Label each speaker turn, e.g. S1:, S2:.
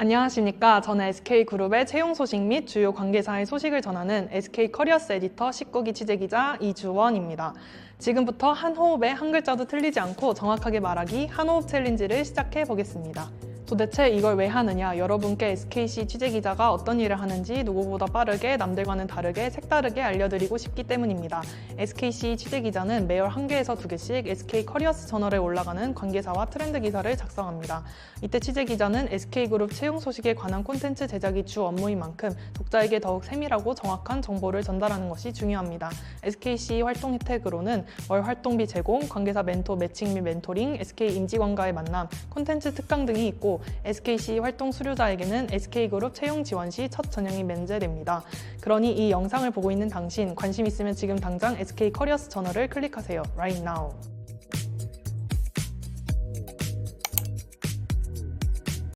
S1: 안녕하십니까. 저는 SK그룹의 채용 소식 및 주요 관계사의 소식을 전하는 SK 커리어스 에디터 19기 취재기자 이주원입니다. 지금부터 한 호흡에 한 글자도 틀리지 않고 정확하게 말하기 한 호흡 챌린지를 시작해 보겠습니다. 도대체 이걸 왜 하느냐? 여러분께 SKC 취재기자가 어떤 일을 하는지 누구보다 빠르게 남들과는 다르게 색다르게 알려드리고 싶기 때문입니다. SKC 취재기자는 매월 한 개에서 두 개씩 SK 커리어스 저널에 올라가는 관계사와 트렌드 기사를 작성합니다. 이때 취재기자는 SK그룹 채용 소식에 관한 콘텐츠 제작이 주 업무인 만큼 독자에게 더욱 세밀하고 정확한 정보를 전달하는 것이 중요합니다. SKC 활동 혜택으로는 월 활동비 제공, 관계사 멘토 매칭 및 멘토링, SK 임직원과의 만남, 콘텐츠 특강 등이 있고 SKC 활동 수료자에게는 SK그룹 채용 지원 시 첫 전형이 면제됩니다. 그러니 이 영상을 보고 있는 당신 관심 있으면 지금 당장 SK 커리어스 저널을 클릭하세요. Right now.